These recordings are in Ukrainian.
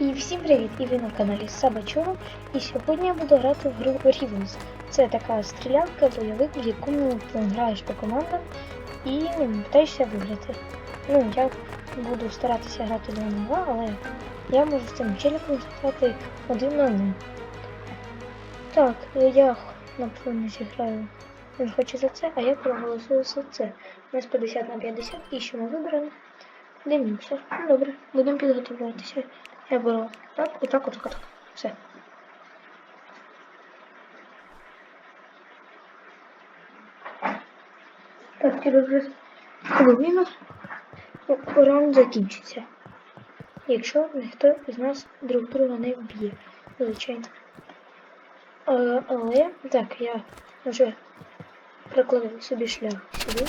І всім привіт! І ви на каналі Сабачоро. І сьогодні я буду грати в гру Rivals. Це така стрілянка, бойовик, в якому ти граєш по командам і питаєшся виграти. Ну, я буду старатися грати 2 на 2, але я можу з цим челіком стати 1 на 1. Так, я напевно зіграю. Він хоче за це, а я проголосую за це. У нас 50 на 50 і що ми вибрали. Дивимося. Добре, будемо підготовлятися. Я беру так, і так, отак, отак. Все. Так, через хвилину раунд закінчиться. Якщо ніхто з нас друг друга не вб'є, звичайно. Е, Але так, я вже прокладаю собі шлях сюди.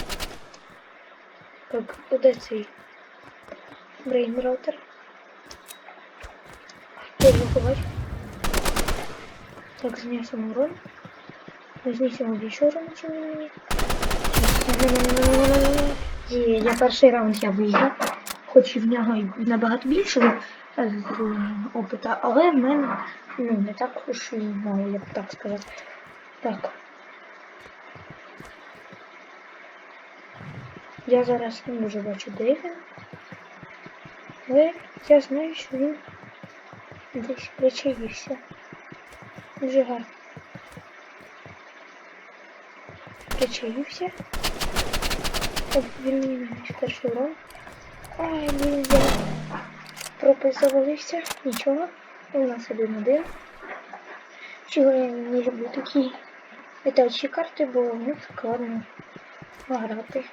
Так, де цей брейн його побачу. Так, знесемо урон. Знесемо більше урону, чим він мені. Є, я перший раунд я виграв. Хоч і в нього набагато більше е, опита, але в мене ну, не так уж і мало, я б так сказати. Так. Я зараз не дуже бачу, де він. Але я знаю, що він десь причаївся. Дуже гарно. Причаївся. От він мені перший урон. Ай, блін, я пропис завалився. Нічого. У нас один один. Чого я не люблю такі летаючі карти, бо в них складно грати.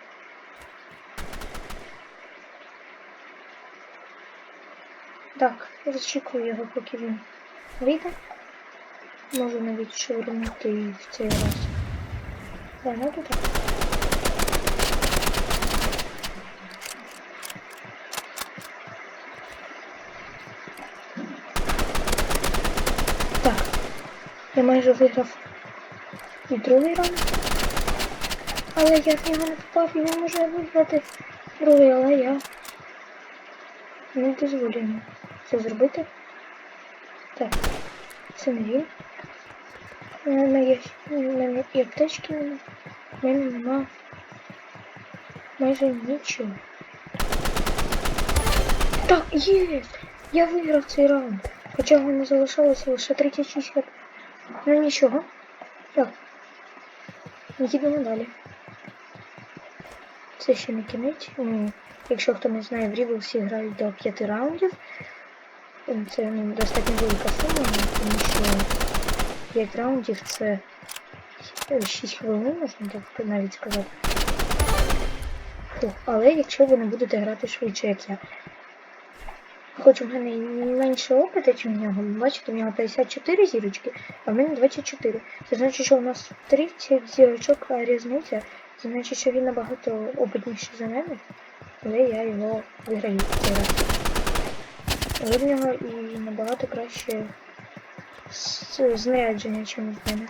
Так, зачекую його, поки він вийде. Можу навіть швирнути і в цей раз. Ну тут так. Так, я майже виграв і другий раунд. Але я в нього не попав, його може виграти другий, але я не дозволю це зробити. Так, це не він. У мене і аптечки нема. У мене нема майже нічого. Так, є! Я виграв цей раунд. Хоча в мене залишалося лише 36 хп. Ну нічого. Так. Їдемо далі. Це ще не кінець. Якщо хто не знає, в Ріблсі грають до 5 раундів. Це достатньо велика сума, тому що 5 раундів це 6 хвилин, можна так навіть сказати. Але якщо ви не будете грати швидше, як я. Хоч у мене менше опиту, ніж в нього. Бачите, у нього 54 зірочки, а в мене 24. Це значить, що у нас 30 зірочок різниця. Це значить, що він набагато опитніший за мене, але я його виграю в і набагато краще знарядження, ніж в мене.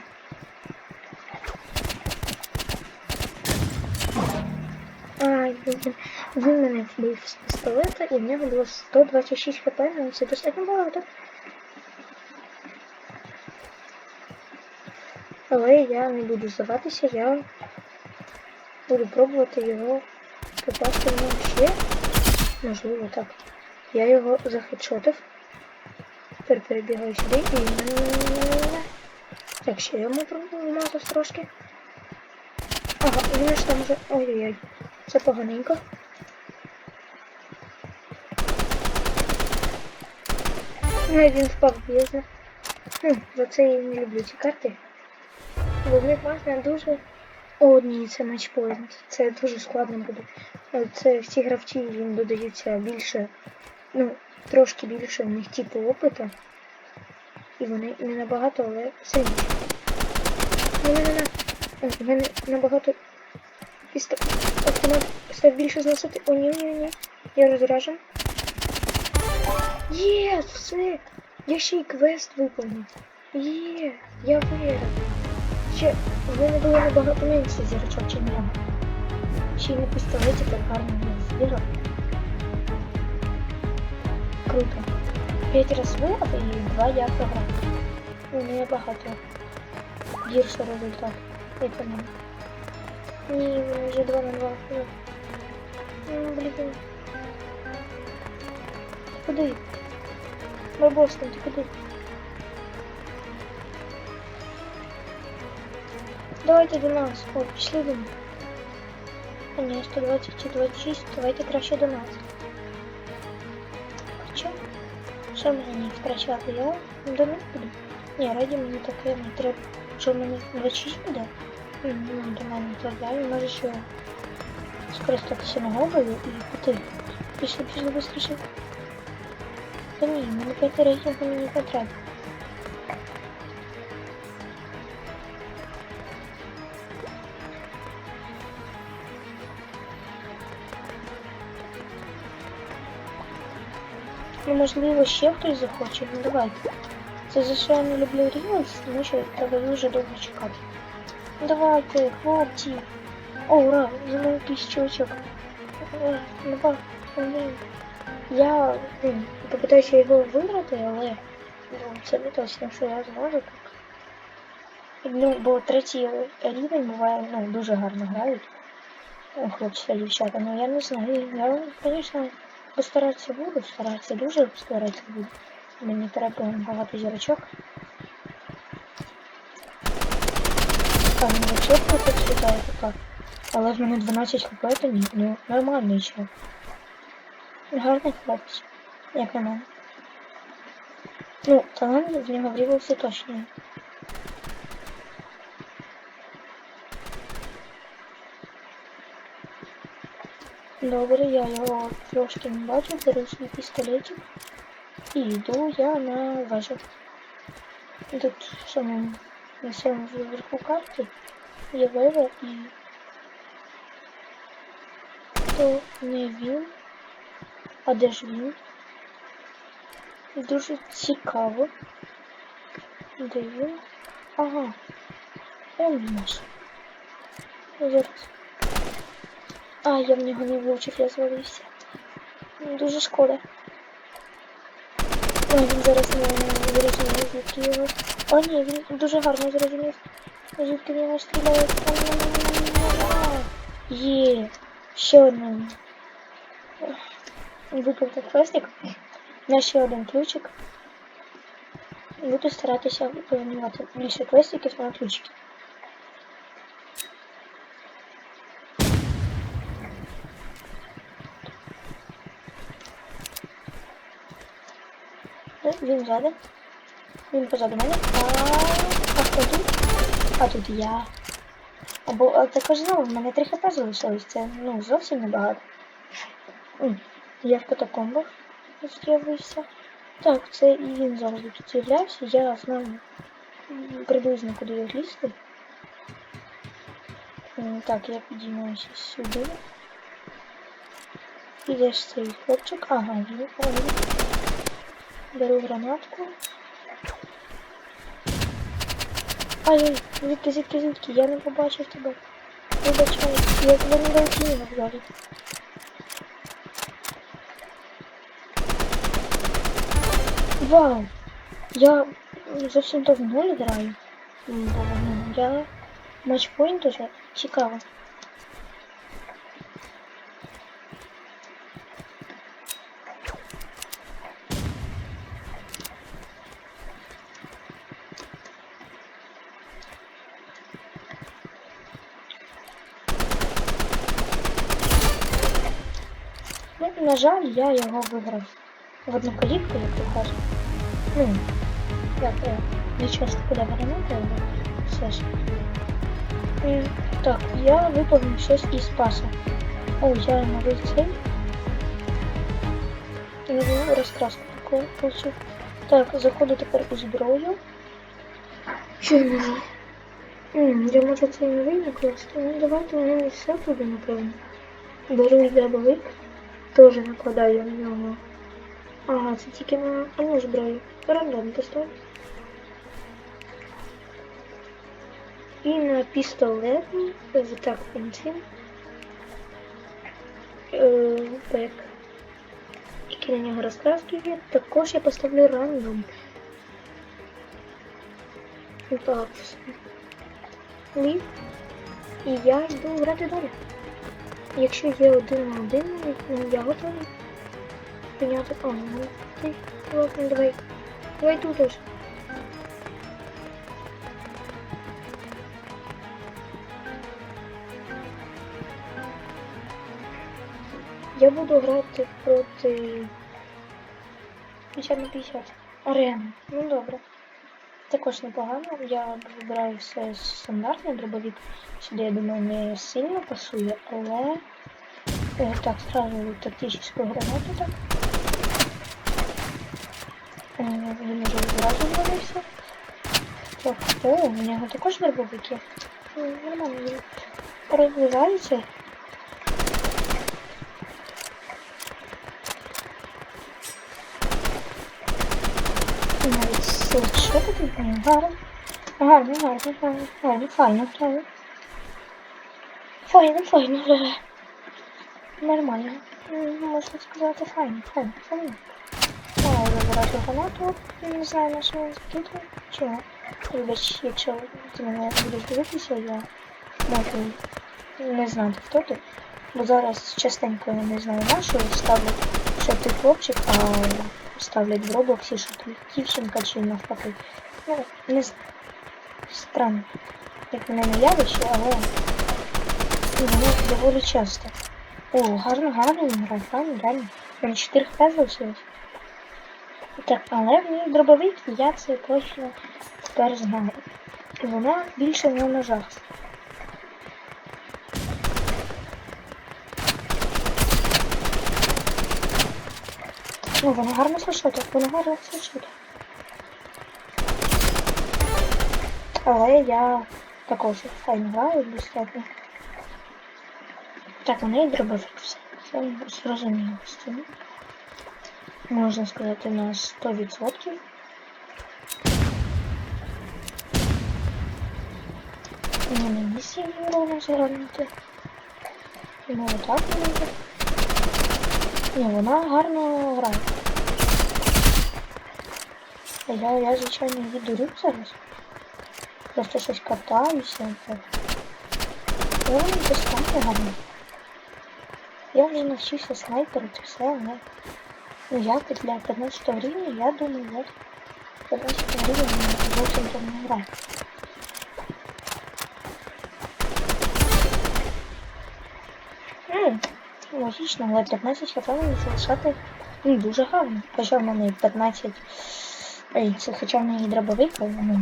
Ай, він, мене вбив з пістолета, і в нього було 126 хп, ну це достатньо багато. Але я не буду здаватися, я буду пробувати його попасти ще. Можливо, так. Я його захедшотив. Тепер перебігаю сюди і... Так, ще йому промазав трошки. Ага, він ж там вже... Ой-ой-ой. Це поганенько. Ну, він впав в. Хм, за це я не люблю ці карти. Бо в них можна дуже... О, ні, це матчпоінт. Це дуже складно буде. Це всі гравці їм додаються більше, ну, трошки більше в них типу опита. І вони не набагато, але сильніші. У мене на... О, У мене набагато пісто... автомат став більше зносити. О, ні, ні, ні. Я розряжен. Є, все. Я ще й квест виповнив. Є, я виграв. Ще в мене було набагато менше зірочок, чим я. Ще й на пістолеті так гарно не збігав. Круто. 5 разів виграв і 2 я програв. Ну, не багато. Гірший результат. Як у мене. Ні, вони вже 2 на 2. Ну, блін. Ти Куди? Барбоскин, ти куди? Давайте до нас. О, пішли до нас. А ні, 120 чи 26, давайте краще до нас. Що мені втрачати? Я до них буду. Ні, раді мені таке не треба. Що мені 26 буде? Ну, до мене то я і можу ще скористатися нагодою і піти. Пішли, пішли быстріше. Та ні, мені п'яти рейтингу мені не. Ну, можливо, ще хтось захоче, ну давайте. Це за що я не люблю Reels, тому що треба дуже довго чекати. Ну давайте, хлопці. О, ура, за мною тисячу очок. Е. Я попитаюся його виграти, але ну, це не точно, що я зможу. Ну, бо третій рівень буває, ну, дуже гарно грають. Хлопці та дівчата, ну я не знаю. Я, звісно, постаратися буду, старатися, дуже старатися буду. Мені треба багато зірочок. А, ну вообще так світає така. Але в мене 12 хп, то ні, ну нормальний чел. Гарний хлопець, як на мене. Ну, талант в нього врівався точно. Добре, я його трошки не бачу, беру свій пістолетик і йду я на вежу. Тут в самому на самому верху карти є вежа і то не він. А де ж він? Дуже цікаво. Де він? Ага. Он наш. Зараз. А, я в нього не влучив, я звалився. Дуже шкода. Ой, він зараз не зрозумів, звідки його. О, ні, він дуже гарно зрозумів. Звідки в нього стріляють. Є. Ще один. Викрутив хвостик. На ще один ключик. Буду старатися виконувати більше квестиків на ключики. Він ззаду. Він позаду мене. А, хто тут? А тут я. Або а також знову в мене 3 хп залишилось. Це ну зовсім небагато. Я в катакомбах з'явився. Так, це і він завжди тут з'являвся. Я знаю м, приблизно куди я лізти. Так, я підіймаюся сюди. Ідеш цей хлопчик. Ага, він. Беру гранатку. Ай-ой, звідки, звідки, звідки? Я не побачив тебе. Вибачаю, я тебе не доцінив взагалі. Вау! Я зовсім давно не граю. Я матчпоінт уже цікаво. Ну, на жаль, я його виграв в одну калітку, як то кажуть. Ну, як я не часто куди гранати, але все ж. Так, я виповнив щось із паса. О, я новий цей. Нову розкраску получив. Так, заходу тепер у зброю. Що я можу? М, Я можу цей новий накласти. Ну давайте не все буде, напевно. Беру дробовик. Теж накладаю на нього. Ага, це тільки на одну зброю. Рандом достав. І на пістолетний, ось так бензин. Е, Бек. Які на нього розкраски є. Також я поставлю рандом. Так, все. І я йду грати далі. Якщо є один на один, ну, я готовий прийняти. А, ну ладно, давай. Давай тут ось. Я буду грати проти 50 на 50. Арена. Ну добре. Також непогано. Я вибираю все стандартне дробовик. Сюди, я думаю, не сильно пасує, але е, так, сразу тактичну гранату так. Е, Він уже зразу звалився. Так, о, у нього також дробовики. Ну, Нормально, він розвивається. І навіть слідчити тут не гарно. Гарно, гарно, гарно, гарно, файно, файно. Файно, файно, грає. Нормально. Можна сказати, файно, файно, файно. О, забирати гранату. Не знаю, на що він закидує. Чого? Вибач, якщо ти мене будеш дивитися, я можу не знати, хто ти. Бо зараз частенько я не знаю на що ставлять, що ти хлопчик, а ставлять в Роблоксі, що дівчинка чи навпаки. Ну, не. Странно. Як мене явище, але ну, воно доволі часто. О, гарно, гарно він грає, реально. У мене 4 хп залишилось. Так, але в ній дробовик, і я це точно тепер знаю. І вона більше не на ножах. Ну, вона гарно слушати, вона гарно слушати. Але я також файно граю, достатньо. Так, у неї дробовик все. Це зрозуміло. Можна сказати на 100%. Ну, не місії ровно згорнути. Ну, отак може. Ну, вона гарно грає. Я, я звичайно, її дурю зараз. Просто щось катаюся. Так. Але вона достатньо гарно. Я вже навчився снайперити все, але... Ну, я для 15 рівня, я думаю, вот 15 рівня зовсім там не граю. М, Логічно, але 15 хп залишати ну, дуже гарно. Хоча в мене 15. Ой, це хоча в мене і дробовик, але ну.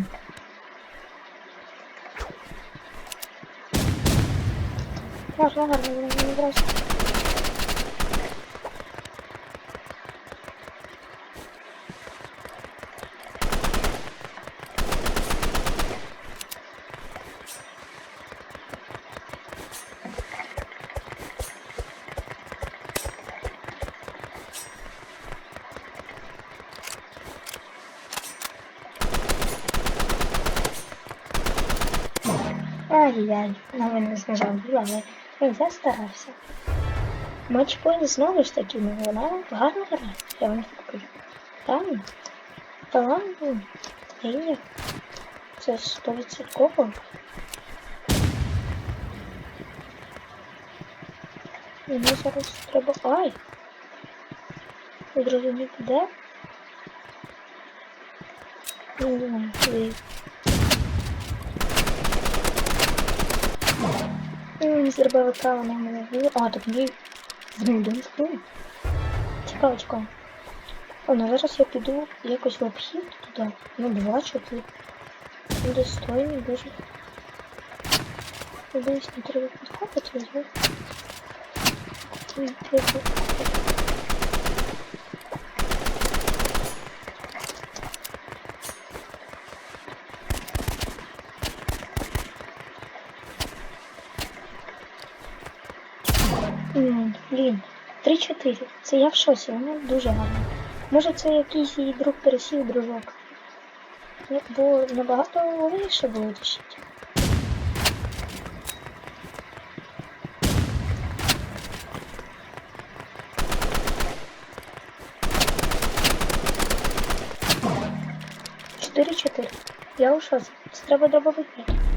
Гарно, гарно, не брати. Ай-яй, на мене знижав але ну, я старався. Матчпойнт знову ж таки, ну вона гарно грає, я вам так кажу. Правильно? Талант, ну, генія. Це стовідсотково. Мені зараз треба... Ай! Зрозуміти, де? Не знаю, де. Мені зробили право на мене. А, так мені один хвилин. Цікаво, цікаво. О, ну зараз я піду якось в обхід туди. Ну, бачу тут. Достойний, дуже. Десь не треба підходити, візьму. Блін, 3-4. Це я в шоці, воно дуже гарно. Може це якийсь її друг пересів дружок. Бо було набагато легше було тішити. Чотири-чотири. Я у шоці. Це треба добавити мати.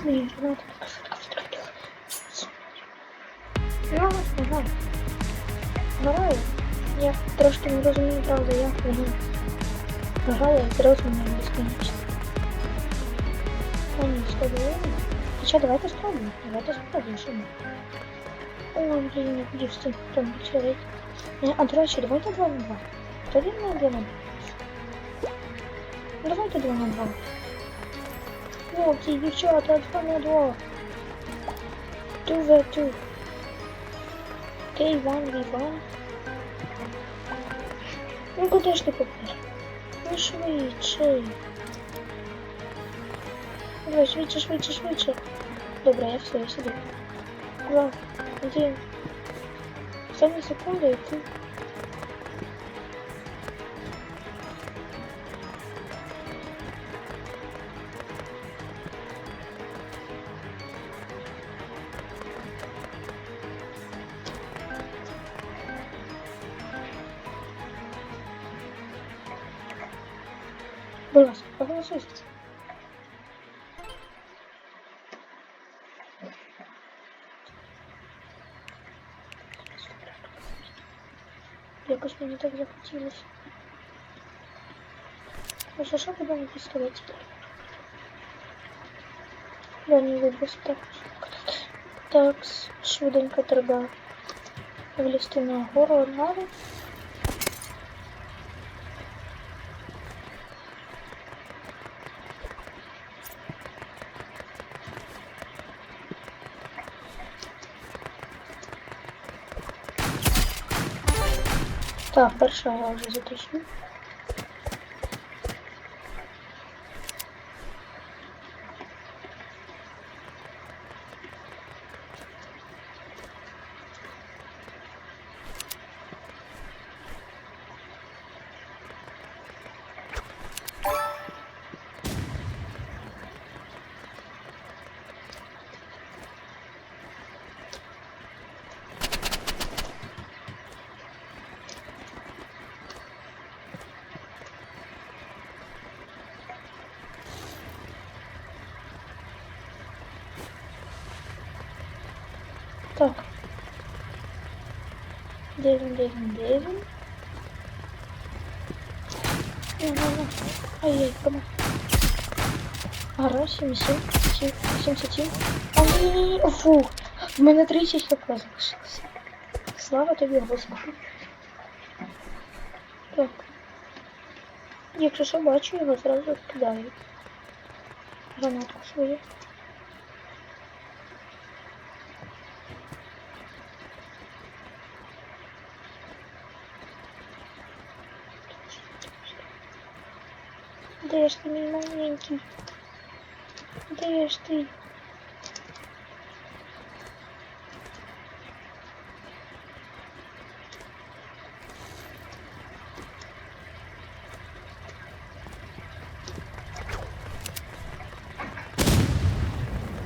Як мені гранату так швидко втратила? Ну, ага. Граю. Я трошки не розумію, правда, як воно. Граю з розумом безконечно. О, ні, спробуємо. Хоча давайте спробуємо. Давайте спробуємо, що ми. О, блін, не буду з цим там чоловік. А, до речі, давайте 2 на 2. Тоді не 2 на 2. Давайте 2 на 2. Хлопці, дівчата, 2 на 2. 2v2. Окей, 1v1. Ну куди ж ти попер? Ну швидше. Давай, швидше, швидше, швидше. Добре, я все, я сюди. Два, один. Останні секунди і ти. На пістолеті? Я не виброс так. Так, швиденько треба влізти на гору однаго. Так, перша я вже затащив. Так. Де він, де він, де він? Ай-яй, кому? Ара, 77, 77. А ні, ні, ні, фу. В мене 30 хп залишилося. Слава тобі, Господи. Так. Якщо що бачу, його зразу кидаю. Гранатку свою. Де ж ти, мій маленький? Де ж ти?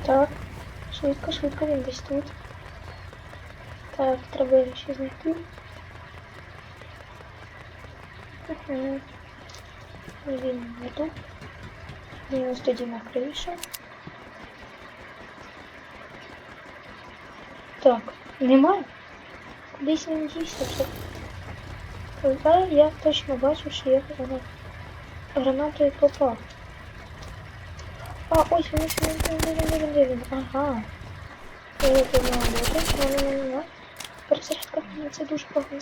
Так, швидко, швидко він десь тут. Так, треба ще знайти. Угу. Він не тут. Він ось тоді на кришу. Так, немає? Кудись він дійсно. Але я точно бачу, що я гранат. гранатою попав. А, ось він, ось він, він. Ага. Я його. Не, не, не, не. Перезарядка, мені це дуже погано.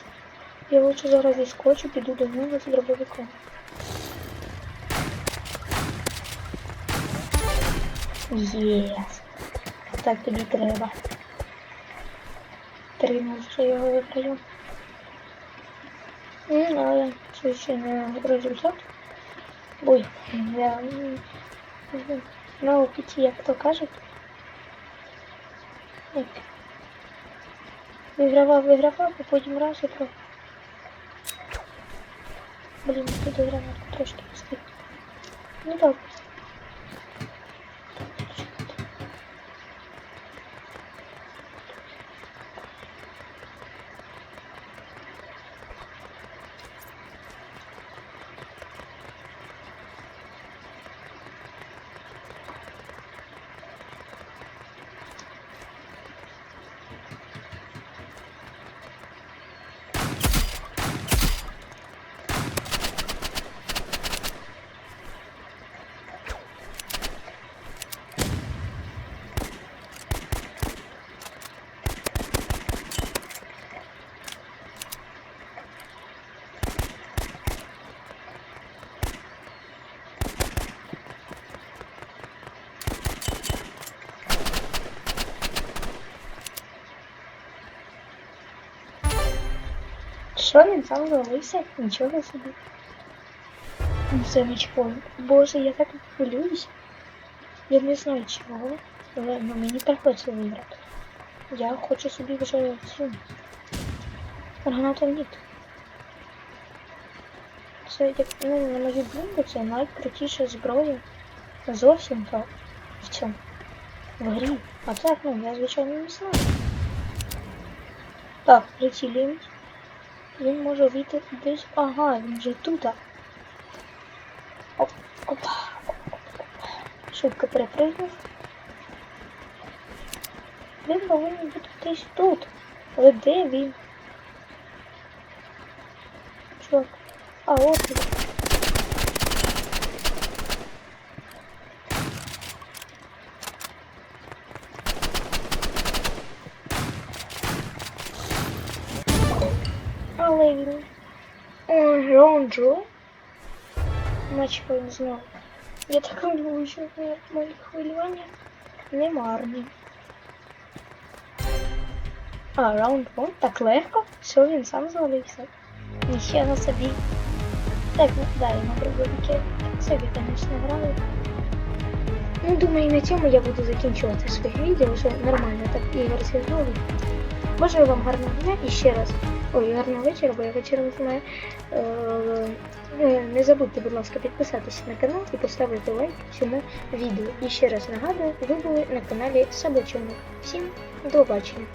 Я лучше зараз відскочу, піду до нього з дробовиком. Єс. Так тобі треба. Три може його виграю. Ну, але це ще не результат. Ой, я на опиті, як то кажуть. Як? Вигравав, вигравав, а потім раз і про. Блін, тут гранатку трошки пустив. Ну добре. Що він сам завалився? Нічого собі. Ну, Це мечпоінт. Боже, я так хвилююсь. Я не знаю чого, але ну, мені приходиться виграти. Я хочу собі вже цю гранатоміт. Це як ну, на мою думку, це найкрутіша зброя зовсім то в цьому в грі. А так, ну, я звичайно не знаю. Так, прицілюємось. Він може вийти десь. Ага, він вже тут. Оп, оп. Швидко перепригнув. Він повинен бути десь тут. Але де він? Чувак. А от він. Але він. Ой, Рон Джо. Наче він знав. Я так що моє- мої хвилювання не марні. А, раунд вон, так легко. Все, він сам звалився. Ніхе на собі. Так, ну далі на дробовике. Собі, звісно, граю. Ну, думаю, на цьому я буду закінчувати своє відео, що нормально так ігор зіграли. Бажаю вам гарного дня і ще раз. Ой, гарного вечора, бо я вечором не Е, е, Не забудьте, будь ласка, підписатися на канал і поставити лайк цьому відео. І ще раз нагадую, ви були на каналі Собачонок. Всім до побачення!